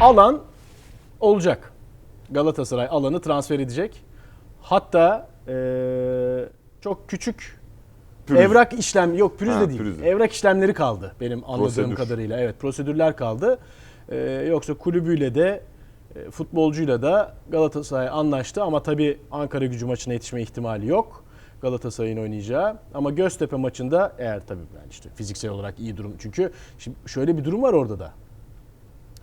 alan olacak. Galatasaray alanı transfer edecek. Hatta eee, çok küçük Pürüz. evrak işlem yok pürüz Ha, de değil. pürüz. Evrak işlemleri kaldı benim anladığım Prosedür. kadarıyla. Evet prosedürler kaldı. Eee, yoksa kulübüyle de e, futbolcuyla da Galatasaray anlaştı ama tabii Ankara gücü maçına yetişme ihtimali yok. Galatasaray'ın oynayacağı ama Göztepe maçında eğer tabii yani işte fiziksel olarak iyi durum çünkü şimdi şöyle bir durum var orada da.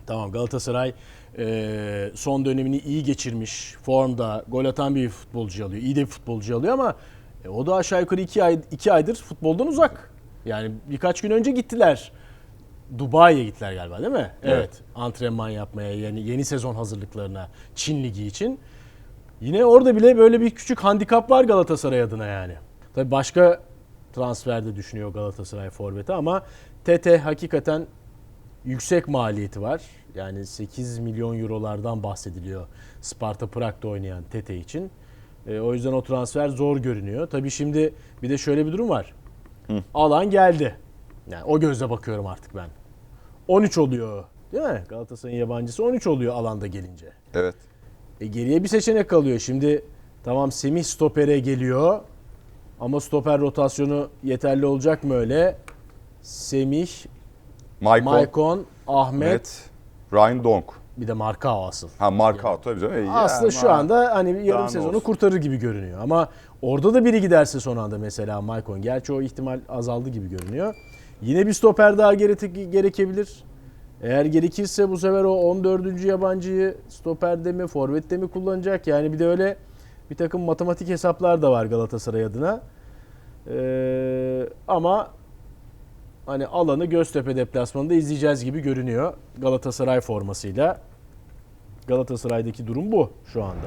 Tamam Galatasaray e, son dönemini iyi geçirmiş. Formda gol atan bir futbolcu alıyor. iyi de bir futbolcu alıyor ama e, o da aşağı yukarı iki, ay, iki aydır futboldan uzak. Yani birkaç gün önce gittiler. Dubai'ye gittiler galiba değil mi? Evet. Antrenman yapmaya yeni, yeni sezon hazırlıklarına Çin Ligi için. Yine orada bile böyle bir küçük handikap var Galatasaray adına yani. Tabii başka transferde düşünüyor Galatasaray forveti ama Tete hakikaten yüksek maliyeti var. Yani 8 milyon eurolardan bahsediliyor Sparta Prag'da oynayan Tete için. E, o yüzden o transfer zor görünüyor. Tabii şimdi bir de şöyle bir durum var. Alan geldi. Yani o gözle bakıyorum artık ben. 13 oluyor. Değil mi? Galatasaray'ın yabancısı 13 oluyor alanda gelince. Evet. E geriye bir seçenek kalıyor. Şimdi tamam Semih stopere geliyor. Ama stoper rotasyonu yeterli olacak mı öyle? Semih, Michael, Maicon, Ahmet, Ahmet, Ryan Donk. bir de Marka asıl. Ha Marka tabii canım. Aslında yani şu anda hani yarım Daha sezonu olsun? kurtarır gibi görünüyor. Ama orada da biri giderse son anda mesela Maicon. Gerçi o ihtimal azaldı gibi görünüyor. Yine bir stoper daha gere- gerekebilir. Eğer gerekirse bu sefer o 14. yabancıyı stoperde mi, forvette mi kullanacak? Yani bir de öyle bir takım matematik hesaplar da var Galatasaray adına. Ee, ama hani alanı Göztepe deplasmanında izleyeceğiz gibi görünüyor Galatasaray formasıyla. Galatasaray'daki durum bu şu anda.